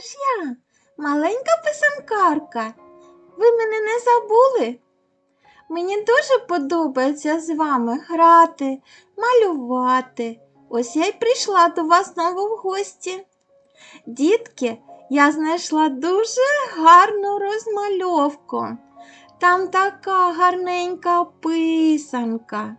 ж я, маленька писанкарка. Ви мене не забули? Мені дуже подобається з вами грати, малювати. Ось я й прийшла до вас знову в гості. Дітки, я знайшла дуже гарну розмальовку. Там така гарненька писанка.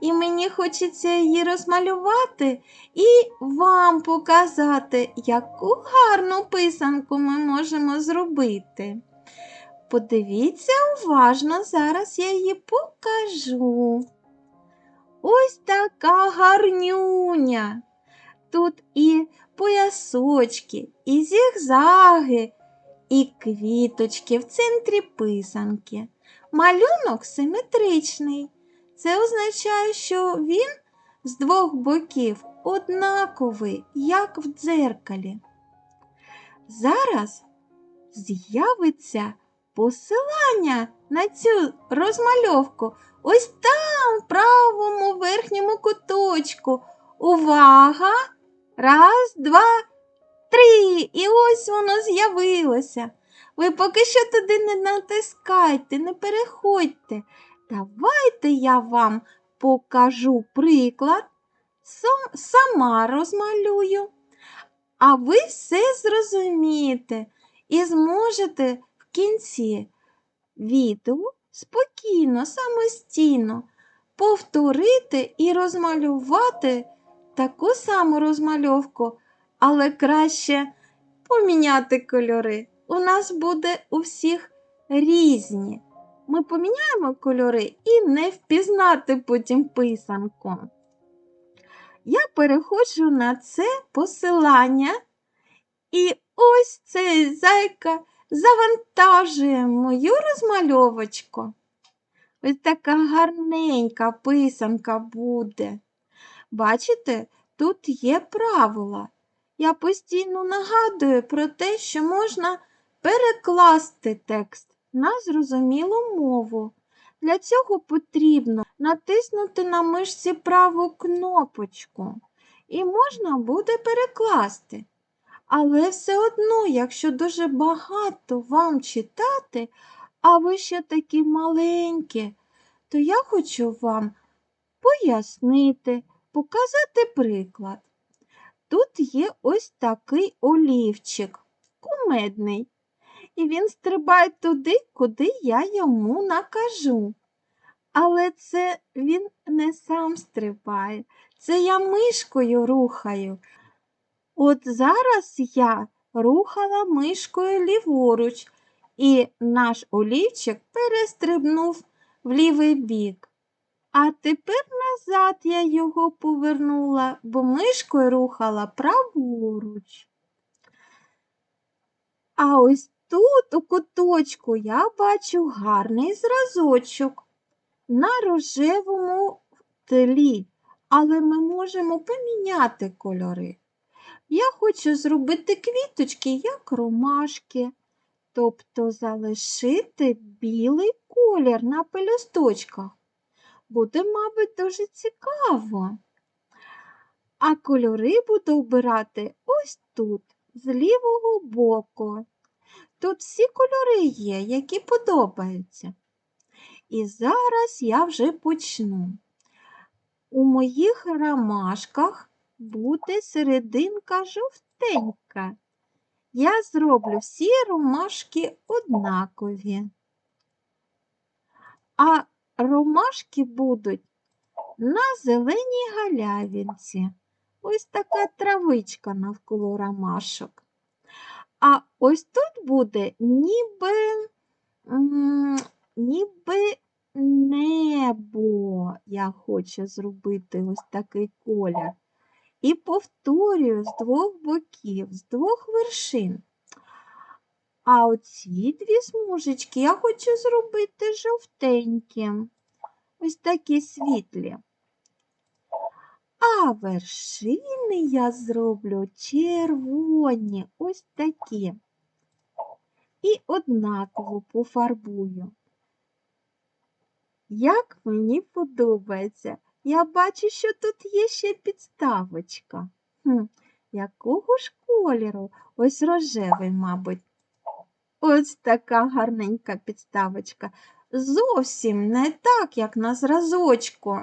І мені хочеться її розмалювати і вам показати, яку гарну писанку ми можемо зробити. Подивіться уважно, зараз я її покажу. Ось така гарнюня. Тут і поясочки, і зігзаги, і квіточки в центрі писанки. Малюнок симетричний. Це означає, що він з двох боків однаковий, як в дзеркалі. Зараз з'явиться посилання на цю розмальовку. Ось там, в правому верхньому куточку. Увага! Раз, два, три. І ось воно з'явилося. Ви поки що туди не натискайте, не переходьте. Давайте я вам покажу приклад, сама розмалюю, а ви все зрозумієте і зможете в кінці відео спокійно, самостійно повторити і розмалювати таку саму розмальовку, але краще поміняти кольори. У нас буде у всіх різні. Ми поміняємо кольори і не впізнати потім писанку. Я переходжу на це посилання, і ось цей зайка завантажує мою розмальовочку. Ось така гарненька писанка буде. Бачите, тут є правила. Я постійно нагадую про те, що можна перекласти текст на зрозумілу мову. Для цього потрібно натиснути на мишці праву кнопочку і можна буде перекласти. Але все одно, якщо дуже багато вам читати, а ви ще такі маленькі, то я хочу вам пояснити, показати приклад. Тут є ось такий олівчик, кумедний, і він стрибає туди, куди я йому накажу. Але це він не сам стрибає, це я мишкою рухаю. От зараз я рухала мишкою ліворуч, і наш олівчик перестрибнув в лівий бік. А тепер назад я його повернула, бо мишкою рухала праворуч. А ось тут, у куточку, я бачу гарний зразочок на рожевому тлі, але ми можемо поміняти кольори. Я хочу зробити квіточки, як ромашки, тобто залишити білий колір на пелюсточках. Буде, мабуть, дуже цікаво. А кольори буду обирати ось тут, з лівого боку. Тут всі кольори є, які подобаються. І зараз я вже почну. У моїх ромашках буде серединка жовтенька. Я зроблю всі ромашки однакові. А ромашки будуть на зеленій галявинці. Ось така травичка навколо ромашок. А ось тут буде ніби, ніби небо. Я хочу зробити ось такий колір. І повторюю з двох боків, з двох вершин. А оці дві смужечки я хочу зробити жовтенькі. Ось такі світлі. А вершини я зроблю червоні, ось такі. І однаково пофарбую. Як мені подобається. Я бачу, що тут є ще підставочка. Хм, якого ж кольору? Ось рожевий, мабуть. Ось така гарненька підставочка. Зовсім не так, як на зразочку,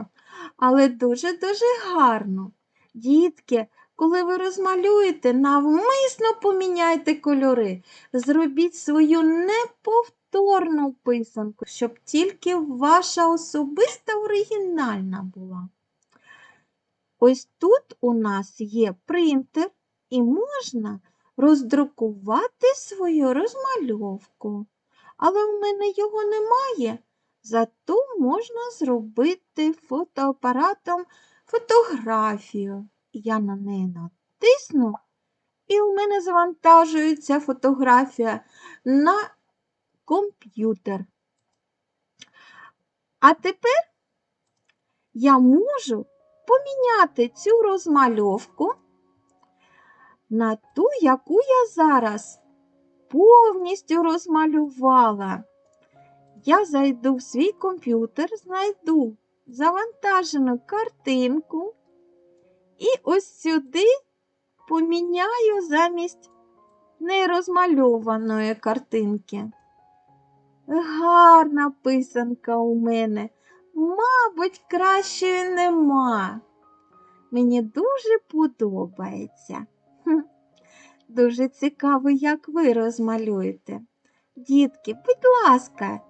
але дуже-дуже гарно. Дітки, коли ви розмалюєте, навмисно поміняйте кольори. Зробіть свою неповторну писанку, щоб тільки ваша особиста оригінальна була. Ось тут у нас є принтер і можна роздрукувати свою розмальовку. Але в мене його немає, зато можна зробити фотоапаратом фотографію. Я на неї натисну, і у мене завантажується фотографія на комп'ютер. А тепер я можу поміняти цю розмальовку на ту, яку я зараз повністю розмалювала. Я зайду в свій комп'ютер, знайду завантажену картинку і ось сюди поміняю замість нерозмальованої картинки. Гарна писанка у мене, мабуть, кращої нема. Мені дуже подобається. Дуже цікаво, як ви розмалюєте. Дітки, будь ласка,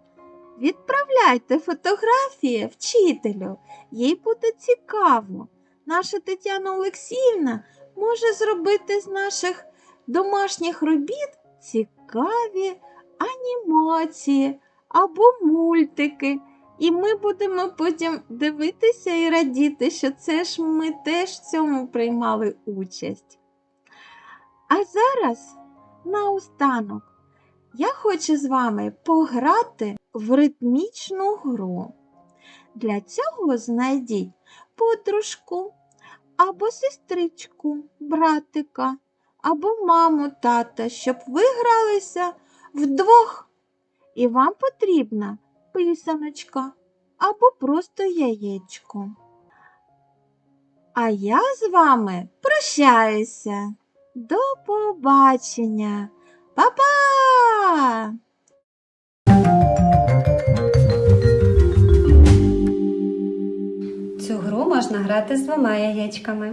відправляйте фотографії вчителю, їй буде цікаво. Наша Тетяна Олексіївна може зробити з наших домашніх робіт цікаві анімації або мультики. І ми будемо потім дивитися і радіти, що це ж ми теж в цьому приймали участь. А зараз, наостанок, я хочу з вами пограти в ритмічну гру. Для цього знайдіть подружку або сестричку, братика, або маму, тата, щоб ви гралися вдвох. І вам потрібна писаночка або просто яєчко. А я з вами прощаюся. До побачення. Па-па! Можна грати з двома яєчками.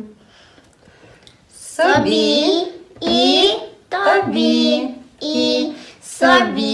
Собі і тобі, і собі,